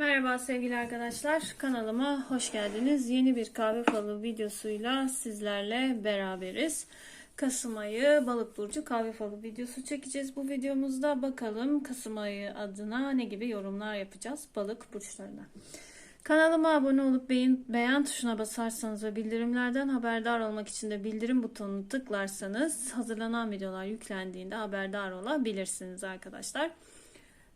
Merhaba sevgili arkadaşlar. Kanalıma hoş geldiniz. Yeni bir kahve falı videosuyla sizlerle beraberiz. Kasım ayı balık burcu kahve falı videosu çekeceğiz. Bu videomuzda bakalım Kasım ayı adına ne gibi yorumlar yapacağız balık burçlarına. Kanalıma abone olup beğen, beğen tuşuna basarsanız ve bildirimlerden haberdar olmak için de bildirim butonunu tıklarsanız hazırlanan videolar yüklendiğinde haberdar olabilirsiniz arkadaşlar.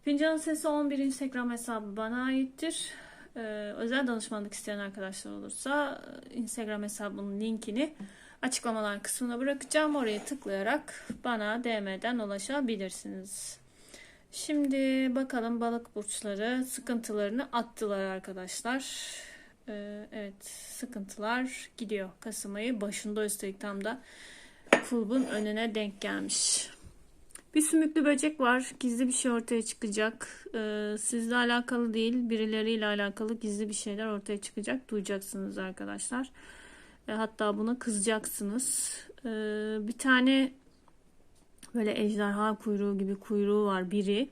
Fincanın Sesi 11 Instagram hesabı bana aittir. Ee, özel danışmanlık isteyen arkadaşlar olursa e, Instagram hesabının linkini açıklamalar kısmına bırakacağım. Oraya tıklayarak bana DM'den ulaşabilirsiniz. Şimdi bakalım balık burçları sıkıntılarını attılar arkadaşlar. Ee, evet sıkıntılar gidiyor. Kasım ayı başında üstelik tam da kulbun önüne denk gelmiş. Bir sümüklü böcek var. Gizli bir şey ortaya çıkacak. Ee, sizle alakalı değil, birileriyle alakalı gizli bir şeyler ortaya çıkacak. Duyacaksınız arkadaşlar. E, hatta buna kızacaksınız. Ee, bir tane böyle ejderha kuyruğu gibi kuyruğu var biri.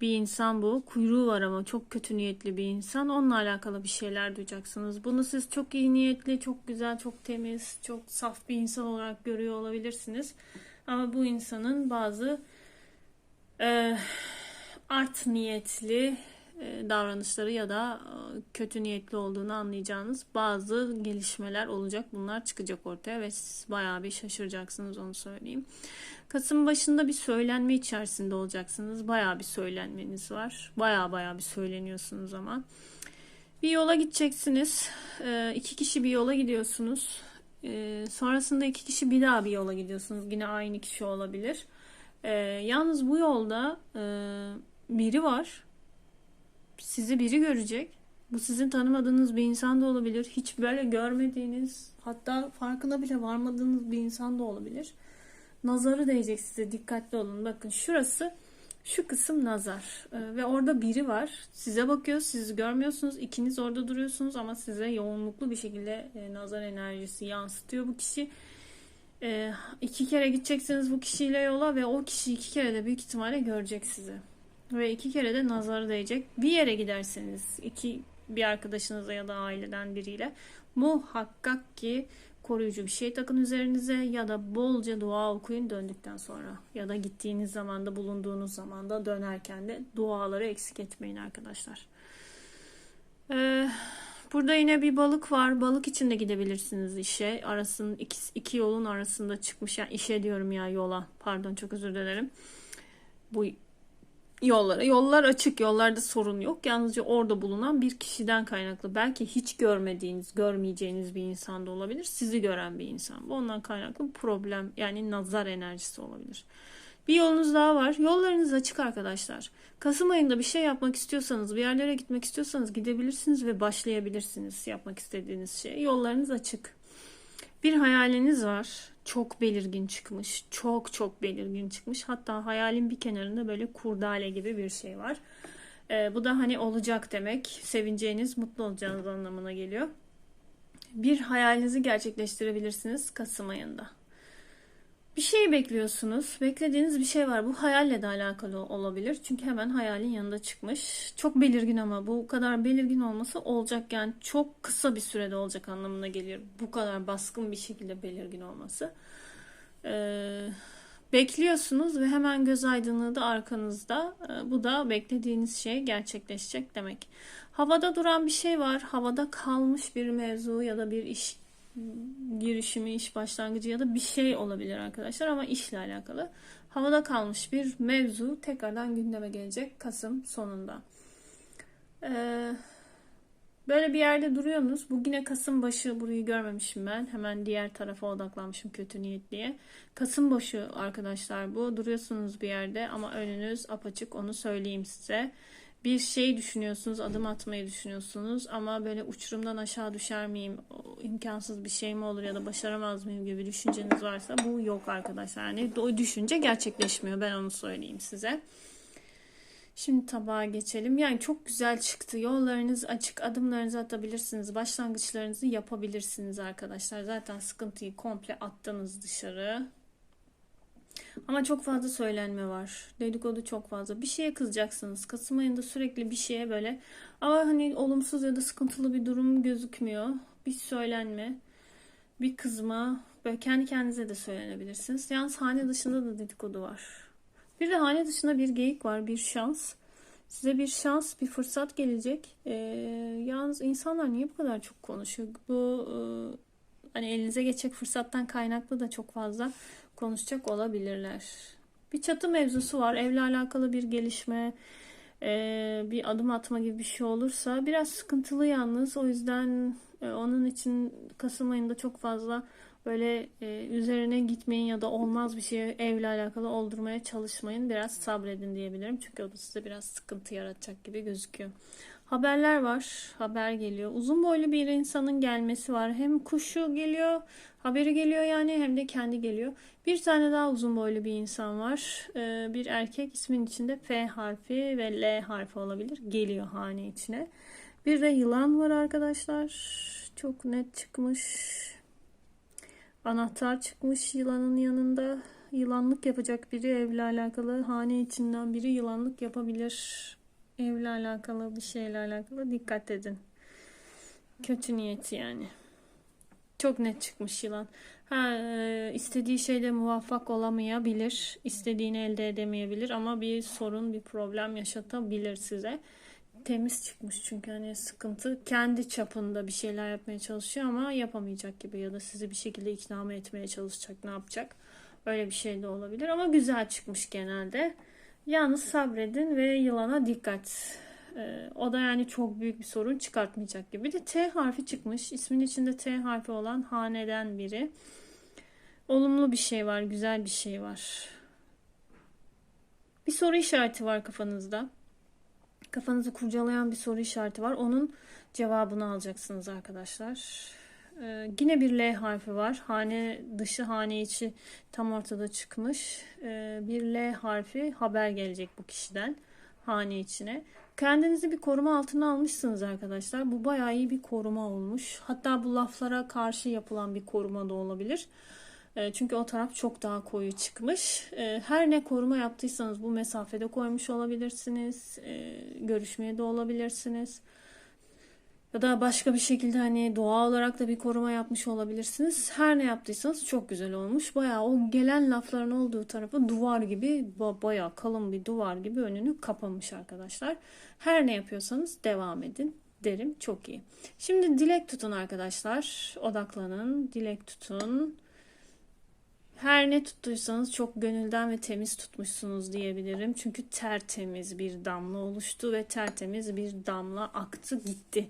Bir insan bu. Kuyruğu var ama çok kötü niyetli bir insan. Onunla alakalı bir şeyler duyacaksınız. Bunu siz çok iyi niyetli, çok güzel, çok temiz, çok saf bir insan olarak görüyor olabilirsiniz. Ama bu insanın bazı e, art niyetli e, davranışları ya da e, kötü niyetli olduğunu anlayacağınız bazı gelişmeler olacak. Bunlar çıkacak ortaya ve siz bayağı bir şaşıracaksınız onu söyleyeyim. Kasım başında bir söylenme içerisinde olacaksınız. Bayağı bir söylenmeniz var. Bayağı bayağı bir söyleniyorsunuz ama. Bir yola gideceksiniz. E, iki kişi bir yola gidiyorsunuz. E, sonrasında iki kişi bir daha bir yola gidiyorsunuz. Yine aynı kişi olabilir. E, yalnız bu yolda e, biri var. Sizi biri görecek. Bu sizin tanımadığınız bir insan da olabilir. Hiç böyle görmediğiniz, hatta farkına bile varmadığınız bir insan da olabilir. Nazarı değecek size. Dikkatli olun. Bakın şurası şu kısım nazar Ee, ve orada biri var. Size bakıyor, siz görmüyorsunuz. İkiniz orada duruyorsunuz ama size yoğunluklu bir şekilde e, nazar enerjisi yansıtıyor bu kişi. E, iki kere gideceksiniz bu kişiyle yola ve o kişi iki kere de büyük ihtimalle görecek sizi. Ve iki kere de nazarı değecek. Bir yere giderseniz iki bir arkadaşınıza ya da aileden biriyle muhakkak ki koruyucu bir şey takın üzerinize ya da bolca dua okuyun döndükten sonra ya da gittiğiniz zamanda bulunduğunuz zamanda dönerken de duaları eksik etmeyin arkadaşlar. Ee, burada yine bir balık var. Balık için de gidebilirsiniz işe. Arasının iki, iki yolun arasında çıkmış. Yani işe diyorum ya yola. Pardon çok özür dilerim. Bu yollara. Yollar açık, yollarda sorun yok. Yalnızca orada bulunan bir kişiden kaynaklı. Belki hiç görmediğiniz, görmeyeceğiniz bir insan da olabilir. Sizi gören bir insan. Bu ondan kaynaklı problem yani nazar enerjisi olabilir. Bir yolunuz daha var. Yollarınız açık arkadaşlar. Kasım ayında bir şey yapmak istiyorsanız, bir yerlere gitmek istiyorsanız gidebilirsiniz ve başlayabilirsiniz yapmak istediğiniz şey. Yollarınız açık. Bir hayaliniz var. Çok belirgin çıkmış. Çok çok belirgin çıkmış. Hatta hayalin bir kenarında böyle kurdale gibi bir şey var. Ee, bu da hani olacak demek. Sevineceğiniz, mutlu olacağınız anlamına geliyor. Bir hayalinizi gerçekleştirebilirsiniz Kasım ayında. Bir şey bekliyorsunuz. Beklediğiniz bir şey var. Bu hayalle de alakalı olabilir. Çünkü hemen hayalin yanında çıkmış. Çok belirgin ama bu kadar belirgin olması olacak. Yani çok kısa bir sürede olacak anlamına geliyor. Bu kadar baskın bir şekilde belirgin olması. Ee, bekliyorsunuz ve hemen göz aydınlığı da arkanızda. Ee, bu da beklediğiniz şey gerçekleşecek demek. Havada duran bir şey var. Havada kalmış bir mevzu ya da bir iş girişimi, iş başlangıcı ya da bir şey olabilir arkadaşlar ama işle alakalı. Havada kalmış bir mevzu tekrardan gündeme gelecek Kasım sonunda. Ee, böyle bir yerde duruyorsunuz. Bu yine Kasım başı burayı görmemişim ben. Hemen diğer tarafa odaklanmışım kötü niyetliye. Kasım başı arkadaşlar bu. Duruyorsunuz bir yerde ama önünüz apaçık onu söyleyeyim size bir şey düşünüyorsunuz, adım atmayı düşünüyorsunuz ama böyle uçurumdan aşağı düşer miyim, imkansız bir şey mi olur ya da başaramaz mıyım gibi düşünceniz varsa bu yok arkadaşlar. Yani o düşünce gerçekleşmiyor ben onu söyleyeyim size. Şimdi tabağa geçelim. Yani çok güzel çıktı. Yollarınız açık. Adımlarınızı atabilirsiniz. Başlangıçlarınızı yapabilirsiniz arkadaşlar. Zaten sıkıntıyı komple attınız dışarı. Ama çok fazla söylenme var. Dedikodu çok fazla. Bir şeye kızacaksınız. Kasım ayında sürekli bir şeye böyle ama hani olumsuz ya da sıkıntılı bir durum gözükmüyor. Bir söylenme, bir kızma. Böyle kendi kendinize de söylenebilirsiniz. Yalnız hane dışında da dedikodu var. Bir de hane dışında bir geyik var, bir şans. Size bir şans, bir fırsat gelecek. Ee, yalnız insanlar niye bu kadar çok konuşuyor? Bu e, hani elinize geçecek fırsattan kaynaklı da çok fazla konuşacak olabilirler. Bir çatı mevzusu var. Evle alakalı bir gelişme, e, bir adım atma gibi bir şey olursa biraz sıkıntılı yalnız. O yüzden e, onun için Kasım ayında çok fazla böyle e, üzerine gitmeyin ya da olmaz bir şeyi evle alakalı oldurmaya çalışmayın. Biraz sabredin diyebilirim. Çünkü o da size biraz sıkıntı yaratacak gibi gözüküyor. Haberler var. Haber geliyor. Uzun boylu bir insanın gelmesi var. Hem kuşu geliyor, haberi geliyor yani hem de kendi geliyor. Bir tane daha uzun boylu bir insan var. Ee, bir erkek ismin içinde F harfi ve L harfi olabilir. Geliyor hane içine. Bir de yılan var arkadaşlar. Çok net çıkmış. Anahtar çıkmış yılanın yanında. Yılanlık yapacak biri evle alakalı. Hane içinden biri yılanlık yapabilir. Evle alakalı bir şeyle alakalı dikkat edin. Kötü niyeti yani. Çok net çıkmış yılan. Ha, e, istediği şeyde muvaffak olamayabilir. istediğini elde edemeyebilir ama bir sorun, bir problem yaşatabilir size. Temiz çıkmış çünkü hani sıkıntı kendi çapında bir şeyler yapmaya çalışıyor ama yapamayacak gibi ya da sizi bir şekilde ikna etmeye çalışacak, ne yapacak? Öyle bir şey de olabilir ama güzel çıkmış genelde. Yalnız sabredin ve yılana dikkat. Ee, o da yani çok büyük bir sorun çıkartmayacak gibi. Bir de T harfi çıkmış. İsmin içinde T harfi olan haneden biri. Olumlu bir şey var, güzel bir şey var. Bir soru işareti var kafanızda. Kafanızı kurcalayan bir soru işareti var. Onun cevabını alacaksınız arkadaşlar. Ee, yine bir L harfi var. Hane dışı, hane içi tam ortada çıkmış. Ee, bir L harfi haber gelecek bu kişiden hane içine. Kendinizi bir koruma altına almışsınız arkadaşlar. Bu bayağı iyi bir koruma olmuş. Hatta bu laflara karşı yapılan bir koruma da olabilir. Ee, çünkü o taraf çok daha koyu çıkmış. Ee, her ne koruma yaptıysanız bu mesafede koymuş olabilirsiniz. Ee, görüşmeye de olabilirsiniz. Ya da başka bir şekilde hani doğa olarak da bir koruma yapmış olabilirsiniz. Her ne yaptıysanız çok güzel olmuş. Bayağı o gelen lafların olduğu tarafı duvar gibi bayağı kalın bir duvar gibi önünü kapamış arkadaşlar. Her ne yapıyorsanız devam edin derim. Çok iyi. Şimdi dilek tutun arkadaşlar. Odaklanın. Dilek tutun. Her ne tuttuysanız çok gönülden ve temiz tutmuşsunuz diyebilirim. Çünkü tertemiz bir damla oluştu ve tertemiz bir damla aktı gitti.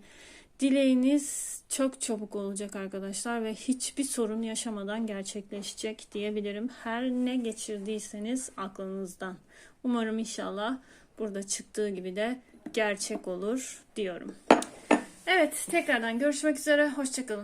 Dileğiniz çok çabuk olacak arkadaşlar ve hiçbir sorun yaşamadan gerçekleşecek diyebilirim. Her ne geçirdiyseniz aklınızdan. Umarım inşallah burada çıktığı gibi de gerçek olur diyorum. Evet tekrardan görüşmek üzere. Hoşçakalın.